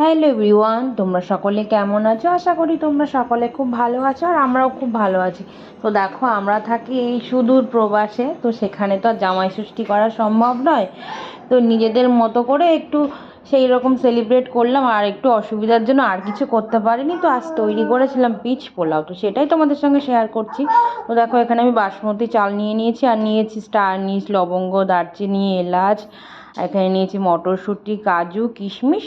Hello everyone, তোমরা সকলে কেমন আছো? আশা করি তোমরা সকলে খুব ভালো আছো আর আমরাও খুব ভালো আছি। তো দেখো, আমরা থাকি এই সুদূর প্রবাসে, তো সেখানে তো আর জামাই ষষ্ঠী করা সম্ভব নয়। তো নিজেদের মতো করে একটু সেই রকম সেলিব্রেট করলাম আর একটু অসুবিধার জন্য আর কিছু করতে পারিনি। তো আজ তৈরি করেছিলাম পিচ পোলাও, তো সেটাই তোমাদের সঙ্গে শেয়ার করছি। তো দেখো, এখানে আমি বাসমতি চাল নিয়ে নিয়েছি আর নিয়েছি স্টার নিস লবঙ্গ, দারচিনি, এলাচ এখানে নিয়েছি মটরশুঁটি, কাজু, কিশমিশ।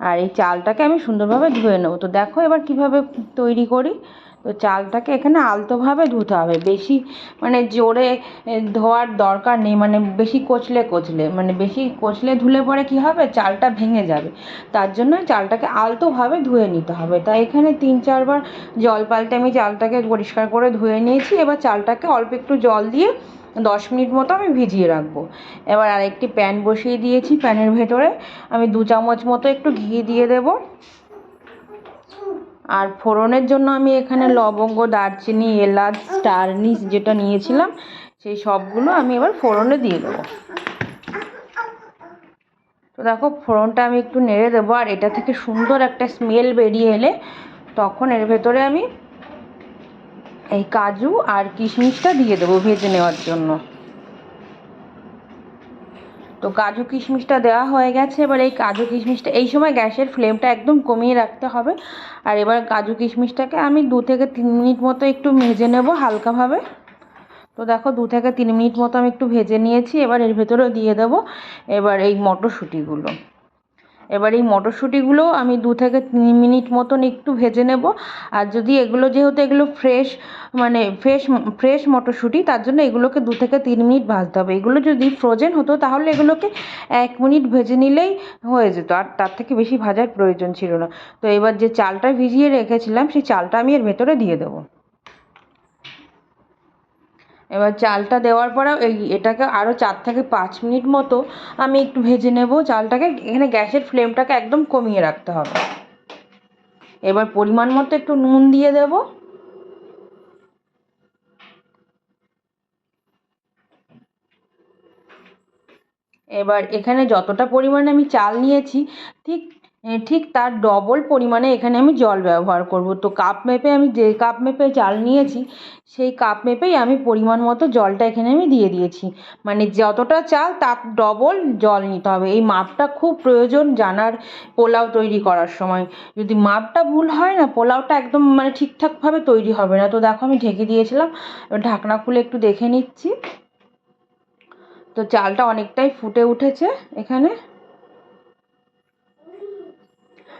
আর এই চালটাকে আমি সুন্দরভাবে ধুয়ে নেব। তো দেখো এবার কীভাবে তৈরি করি। তো চালটাকে এখানে আলতোভাবে ধুতে হবে। বেশি মানে জোরে ধোয়ার দরকার নেই। মানে বেশি কচলে কচলে। মানে বেশি কচলে ধুলে পরে কি হবে? চালটা ভেঙে যাবে। তার জন্য চালটাকে আলতোভাবে ধুয়ে নিতে হবে। তাই এখানে তিন চারবার জল পাল্টে আমি চালটাকে পরিষ্কার করে ধুয়ে নিয়েছি। এবার চালটাকে অল্প একটু জল দিয়ে দশ মিনিট মতো আমি ভিজিয়ে রাখব। এবার আরেকটি প্যান বসিয়ে দিয়েছি প্যানের ভেতরে। আমি দু চামচ মতো একটু ঘি দিয়ে দেব। আর ফোড়নের জন্য আমি এখানে লবঙ্গ, দারচিনি, এলাচ স্টার নিস যেটা নিয়েছিলাম, সেই সবগুলো আমি এবার ফোড়নে দিয়ে দেবো। তো দেখো, ফোড়নটা আমি একটু নেড়ে দেবো। আর এটা থেকে সুন্দর একটা স্মেল বেরিয়ে এলে তখন এর ভেতরে আমি এই কাজু আর কিশমিশটা দিয়ে দেবো ভেজে নেওয়ার জন্য। তো কাজু কিশমিশটা দেওয়া হয়ে গেছে, এবার এই কাজু কিশমিশটা, এই সময় গ্যাসের ফ্লেমটা একদম কমিয়ে রাখতে হবে। আর এবার কাজু কিশমিশটাকে আমি দু থেকে তিন মিনিট মতো একটু ভেজে নেব হালকাভাবে। তো দেখো দু থেকে তিন মিনিট মতো আমি একটু ভেজে নিয়েছি, এবার এর ভেতরেও দিয়ে দেবো এবার এই মটরশুঁটিগুলো। এবার এই মটরশুঁটিগুলো আমি দু থেকে তিন মিনিট মতন একটু ভেজে নেব। আর যদি এগুলো যেহেতু এগুলো ফ্রেশ মানে ফ্রেশ ফ্রেশ মটরশুঁটি, তার জন্য এগুলোকে দু থেকে তিন মিনিট ভাজতে হবে। এগুলো যদি ফ্রোজেন হতো, তাহলে এগুলোকে এক মিনিট ভেজে নিলেই হয়ে যেত। আর তার থেকে বেশি ভাজার প্রয়োজন ছিল না। তো এবার যে চালটা ভিজিয়ে রেখেছিলাম, সেই চালটা আমি এর ভেতরে দিয়ে দেবো। এবার চালটা দেওয়ার পরে এই এটাকে আরও চার থেকে পাঁচ মিনিট মতো আমি একটু ভেজে নেব। চালটাকে এখানে গ্যাসের ফ্লেমটাকে একদম কমিয়ে রাখতে হবে। এবার পরিমাণ মতো একটু নুন দিয়ে দেব। এবার এখানে যতটা পরিমাণে আমি চাল নিয়েছি, ঠিক ঠিক তার ডবল পরিমাণে এখানে আমি জল ব্যবহার করব। তো কাপ মেপে আমি যে কাপ মেপে চাল নিয়েছি, সেই কাপ মেপেই আমি পরিমাণ মতো জলটা এখানে আমি দিয়ে দিয়েছি। মানে যতটা চাল, তার ডবল জল নিতে হবে। এই মাপটা খুব প্রয়োজন জানার পোলাও তৈরি করার সময়। যদি মাপটা ভুল হয় না, পোলাওটা একদম মানে ঠিকঠাকভাবে তৈরি হবে না। তো দেখো আমি ঢেকে দিয়েছিলাম, এবার ঢাকনা খুলে একটু দেখে নিচ্ছি। তো চালটা অনেকটাই ফুটে উঠেছে এখানে।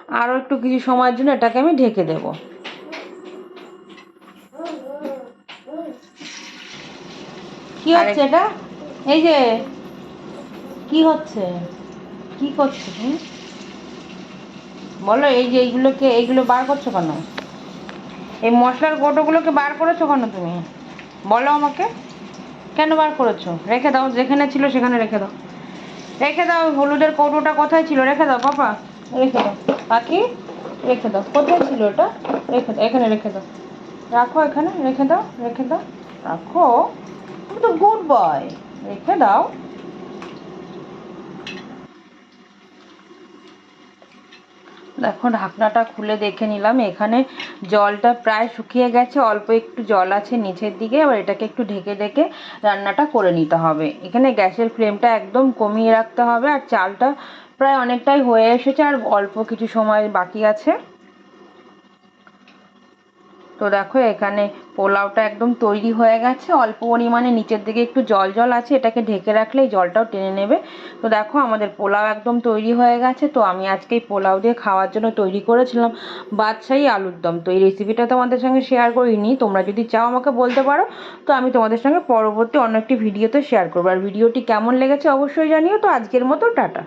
আরও একটু কিছু সময়ের জন্য এটাকে আমি ঢেকে দেব। কি হচ্ছে এটা? এই যে কি হচ্ছে? কি করছ তুমি? বলো এই যে এইগুলোকে এইগুলো বার করছ কেন? এই মশলার গোটোগুলোকে বার করেছ কেন তুমি? বলো আমাকে। কেন বার করেছ? রেখে দাও যেখানে ছিল সেখানে রেখে দাও। রেখে দাও হলুদের কৌটোটা কোথায় ছিল? রেখে দাও পাপা। রেখে দাও। পাখি, রেখে দাও। কোথায় ছিল ওটা? রেখে দাও, এখানে রেখে দাও। রাখো এখানে, রেখে দাও রেখে দাও। রাখো। তুমি তো গুড বয়। রেখে দাও। দেখো, ঢাকনাটা খুলে দেখে নিলাম। এখানে জলটা প্রায় শুকিয়ে গেছে। অল্প একটু জল আছে নিচের দিকে। এবার এটাকে একটু ঢেকে ঢেকে রান্নাটা করে নিতে হবে। এখানে গ্যাসের ফ্লেমটা একদম কমিয়ে রাখতে হবে। আর চালটা প্রায় অনেকটাই হয়ে এসেছে আর অল্প কিছু সময় বাকি আছে। তো দেখো, এখানে পোলাওটা একদম তৈরি হয়ে গেছে। অল্প পরিমাণে নিচের দিকে একটু জল জল আছে, এটাকে ঢেকে রাখলে জলটাও টেনে নেবে। তো দেখো, আমাদের পোলাও একদম তৈরি হয়ে গেছে। তো আমি আজকে এই পোলাও দিয়ে খাওয়ার জন্য তৈরি করেছিলাম বাদশাহী আলুর দম। তো এই রেসিপিটা তোমাদের সঙ্গে শেয়ার করিনি। তোমরা যদি চাও আমাকে বলতে পারো, তো আমি তোমাদের সঙ্গে পরবর্তী অন্য একটি ভিডিওতে শেয়ার করব। আর ভিডিওটি কেমন লেগেছে অবশ্যই জানিও। তো আজকের মতো, টাটা।